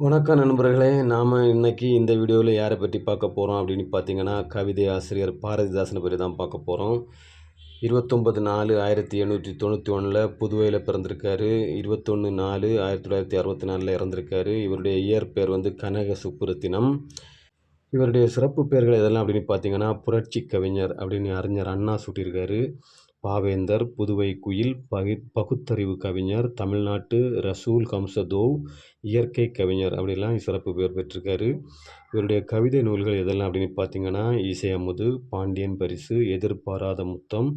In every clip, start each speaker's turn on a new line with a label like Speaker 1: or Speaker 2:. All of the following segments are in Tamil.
Speaker 1: வணக்கம் நண்பர்களே நாம் இன்றைக்கி இந்த வீடியோவில் யாரை பற்றி பார்க்க போகிறோம் அப்படின்னு பார்த்தீங்கன்னா கவிதை ஆசிரியர் பாரதிதாசனை பற்றி தான் பார்க்க போகிறோம் இருபத்தொம்பது நாலு ஆயிரத்தி எண்ணூற்றி தொண்ணூற்றி ஒன்றில் புதுவையில் பிறந்திருக்காரு. இருபத்தொன்று நாலு ஆயிரத்தி தொள்ளாயிரத்தி அறுபத்தி நாலில் இறந்திருக்காரு. இவருடைய இயற்பெயர் வந்து கனக சுப்புரத்தினம். இவருடைய சிறப்பு பெயர்கள் எதெல்லாம் அப்படின்னு பார்த்தீங்கன்னா புரட்சி கவிஞர் அப்படின்னு அறிஞர் அண்ணா சுட்டியிருக்காரு. பாவேந்தர் புதுவை குயில் பகி பகுத்தறிவு கவிஞர் தமிழ்நாட்டு ரசூல் கம்சதோவ் இயற்கை கவிஞர் அப்படிலாம் சிறப்பு பெயர் பெற்றிருக்காரு. இவருடைய கவிதை நூல்கள் எதெல்லாம் அப்படின்னு பார்த்தீங்கன்னா இசை அமுது பாண்டியன் பரிசு எதிர்பாராத முத்தம்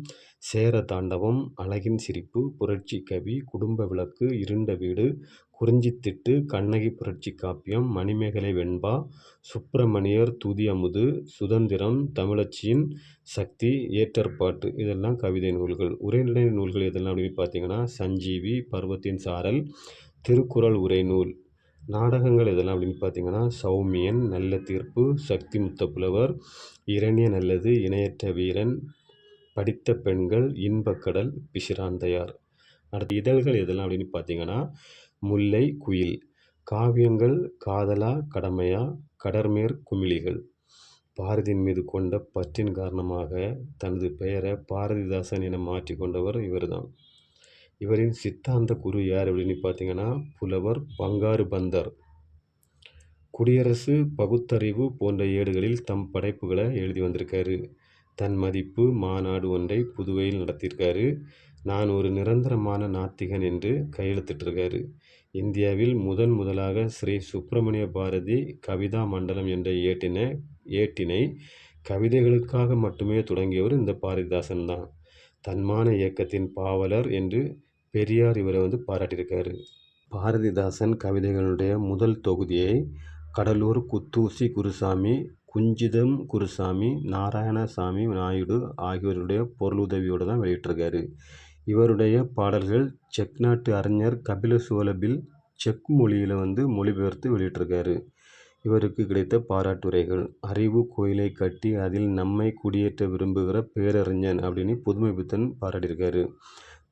Speaker 1: சேர தாண்டவம் அழகின் சிரிப்பு புரட்சி கவி குடும்ப விளக்கு இருண்ட வீடு குறிஞ்சித்திட்டு கண்ணகி புரட்சி காப்பியம் மணிமேகலை வெண்பா சுப்பிரமணியர் துதி அமுது சுதந்திரம் தமிழச்சியின் சக்தி ஏற்றற்பாட்டு. இதெல்லாம் கவிதை நூல்கள். உரைநடை நூல்கள் எதெல்லாம் அப்படின்னு பார்த்தீங்கன்னா சஞ்சீவி பருவத்தின் சாரல் திருக்குறள் உரை நூல். நாடகங்கள் இதெல்லாம் அப்படின்னு பார்த்தீங்கன்னா சௌமியன் நல்ல தீர்ப்பு சக்தி முத்த புலவர் இரணிய நல்லது இணையற்ற வீரன் படித்த பெண்கள் இன்பக்கடல் பிசிராந்தையார். அடுத்த இதழ்கள் எதெல்லாம் அப்படின்னு பார்த்தீங்கன்னா முல்லை குயில். காவியங்கள் காதலா கடமையா கடற்மேற் குமிழிகள். பாரதியின் மீது கொண்ட பற்றின் காரணமாக தனது பெயரை பாரதிதாசன் என மாற்றிக்கொண்டவர் இவர்தான். இவரின் சித்தாந்த குரு யார் அப்படின்னு பார்த்தீங்கன்னா புலவர் பங்காரு பந்தர். குடியரசு பகுத்தறிவு போன்ற ஏடுகளில் தம் படைப்புகளை எழுதி வந்திருக்காரு. தன் மதிப்பு மாநாடு ஒன்றை புதுவையில் நடத்தியிருக்காரு. நான் ஒரு நிரந்தரமான நாத்திகன் என்று கையெழுத்திட்டிருக்காரு. இந்தியாவில் முதன் முதலாக ஸ்ரீ சுப்பிரமணிய பாரதி கவிதா மண்டலம் என்ற ஏட்டினை ஏட்டினை கவிதைகளுக்காக மட்டுமே தொடங்கியவர் இந்த பாரதிதாசன் தான். தன்மான இயக்கத்தின் பாவலர் என்று பெரியார் இவரை வந்து பாராட்டியிருக்காரு. பாரதிதாசன் கவிதைகளுடைய முதல் தொகுதியை கடலூர் குத்தூசி குருசாமி குஞ்சிதம் குருசாமி நாராயணசாமி நாயுடு ஆகியோருடைய பொருளுதவியோடு தான் வெளியிட்டிருக்காரு. இவருடைய பாடல்கள் செக் நாட்டு அறிஞர் கபில சோலபில் செக் மொழியில் வந்து மொழிபெயர்த்து வெளியிட்டிருக்காரு. இவருக்கு கிடைத்த பாராட்டுரைகள் அறிவு கோயிலை கட்டி அதில் நம்மை குடியேற்ற விரும்புகிற பேரறிஞன் அப்படின்னு புதுமை புத்தன் பாராட்டியிருக்காரு.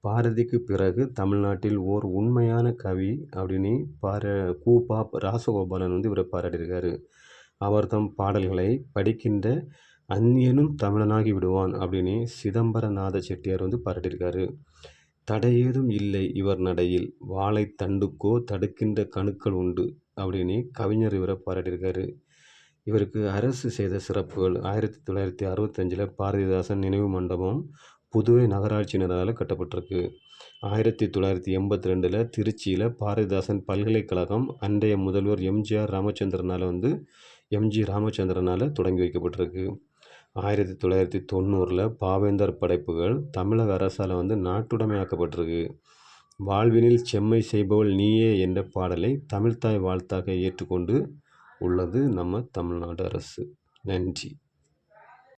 Speaker 1: பாரதிக்கு பிறகு தமிழ்நாட்டில் ஓர் உண்மையான கவி அப்படின்னு பார கூபா ராசகோபாலன் வந்து இவரை பாராட்டியிருக்காரு. அவர் தம் பாடல்களை படிக்கின்ற அந்நியனும் தமிழனாகி விடுவான் அப்படின்னு சிதம்பரநாத செட்டியார் வந்து பாராட்டியிருக்காரு. தடையேதும் இல்லை இவர் நடையில். வாழை தண்டுக்கோ தடுக்கின்ற கணுக்கள் உண்டு அப்படின்னு கவிஞர் இவரை பாராட்டியிருக்காரு. இவருக்கு அரசு செய்த சிறப்புகள் ஆயிரத்தி தொள்ளாயிரத்தி அறுபத்தஞ்சில் பாரதிதாசன் நினைவு மண்டபம் புதுவை நகராட்சியினரால் கட்டப்பட்டிருக்கு. ஆயிரத்தி தொள்ளாயிரத்தி எண்பத்தி ரெண்டில் திருச்சியில் பாரதிதாசன் பல்கலைக்கழகம் அன்றைய முதல்வர் எம்ஜிஆர் ராமச்சந்திரனால் வந்து எம்ஜி ராமச்சந்திரனால் தொடங்கி வைக்கப்பட்டிருக்கு. ஆயிரத்தி தொள்ளாயிரத்தி தொண்ணூறில் பாவேந்தர் படைப்புகள் தமிழக அரசால் வந்து நாட்டுடைமையாக்கப்பட்டிருக்கு. வாழ்வினில் செம்மை செய்பவள் நீயே என்ற பாடலை தமிழ்தாய் வாழ்த்தாக ஏற்றுக்கொண்டு உள்ளது நம்ம தமிழ்நாடு அரசு. நன்றி.